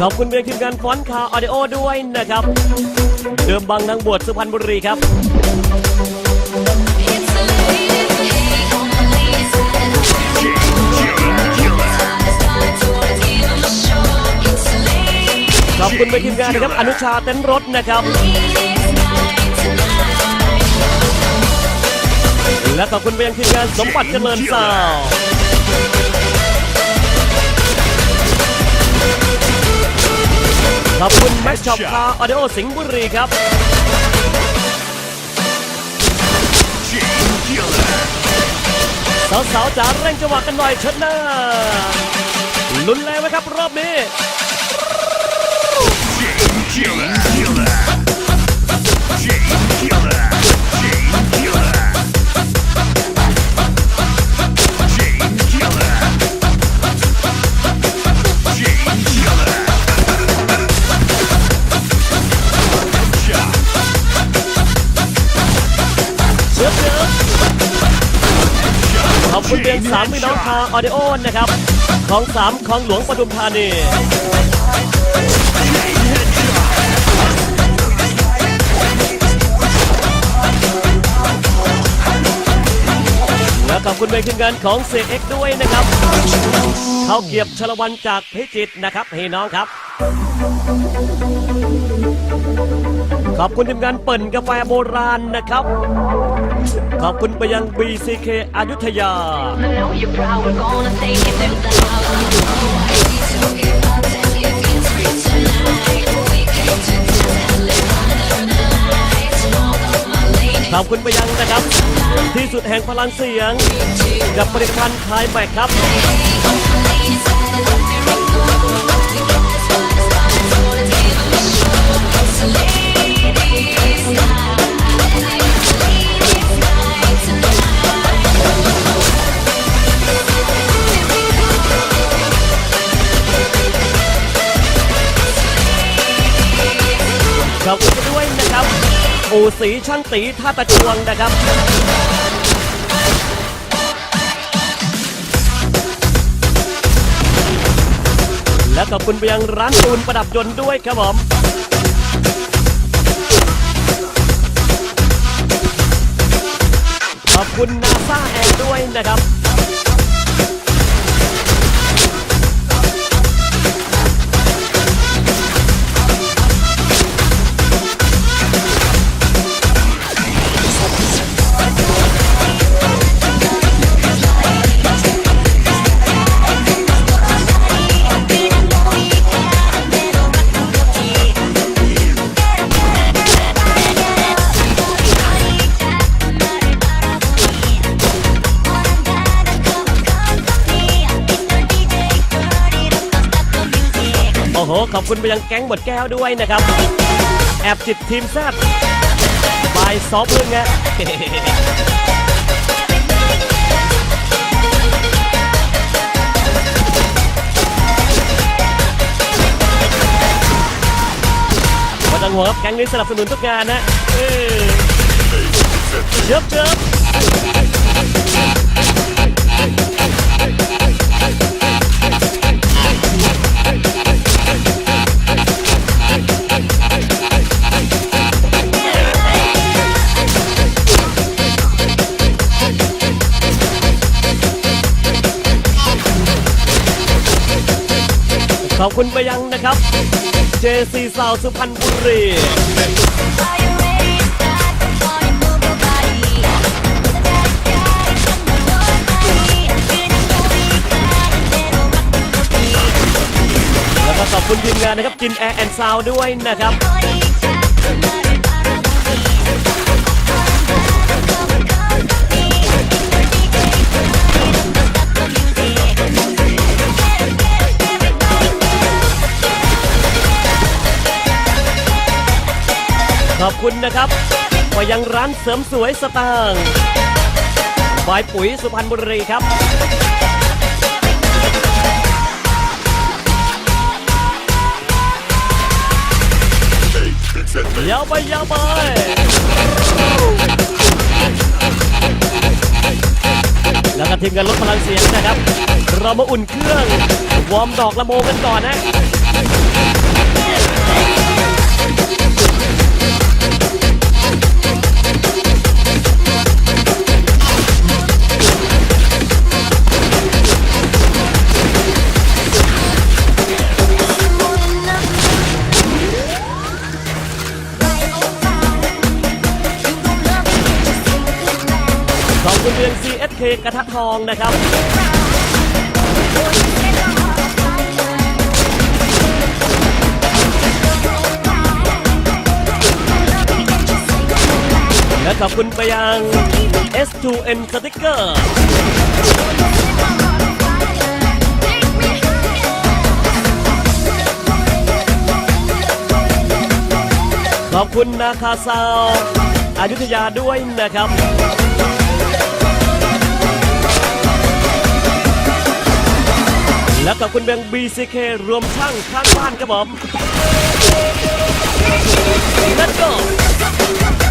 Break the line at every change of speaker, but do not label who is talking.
ขอบคุณเบียงทีมงานฟอนต์คาออดิโอด้วยนะครับ เดิมบางนางบวชสุพรรณบุรีครับขอบคุณไปทีมงานนะครับ อนุชาเต้นรถนะครับ และขอบคุณไปยังทีมงานสมบัติเจริญสาว ขอบคุณแม็กช็อปคาออดิโอสิงห์บุรีครับสาวๆจ๋าเร่งจังหวะกันหน่อยเชิดหน้าลุ้นแรงไหมครับรอบนี้ามพี่น้องคาออเดโอนนะครับของสามของหลวงปทุมธานีและขอบคุณไปทีมงานของเซเอ็กด้วยนะครับ เขาเกียบชลวันจากพิจิตรนะครับพี่น้องครับ ขอบคุณทีมงานเปิ่นกาแฟโบราณนะครับ ขอบคุณไปยัง BCK อยุธยา ขอบคุณไปยังนะครับ ที่สุดแห่งพลังเสียง กับผลิตภัณฑ์คลายแม็กครับู่สีช่างตีท่าตะจวงนะครับ และขอบคุณไปยังร้านตูนประดับยนต์ด้วยครับผมขอบคุณนาซาแอร์ด้วยนะครับ โห ขอบคุณไปยังแก๊งบดแก้วด้วยนะครับ แอบจิตทีมแซดบายซอฟต์พึ่งไงไมาต้องห่วครับแก๊งนี้สนับสนุนทุกงานนะเยออเชิบเขอบคุณไปยังนะครับ JC สาวสุพรรณบุรี แล้วก็ขอบคุณทีมงานนะครับกินแอร์แอนด์ซาวด้วยนะครับ ขอบคุณนะครับไปยังร้านเสริมสวยสตางค์บายปุ๋ยสุพรรณบุรีครับ ยาวไปยาวไปแล้วก็ทีมงานลดพลังเสียงนะครับ เรามาอุ่นเครื่อง วอร์มดอกละโมกันก่อนนะ กระทะทองนะครับ และขอบคุณไปยัง S2N Sticker ขอบคุณนาคาซาวอายุทยาด้วยนะครับ ขอบคุณแบงค์ BCK รวมช่างข้างบ้านครับผม Let's go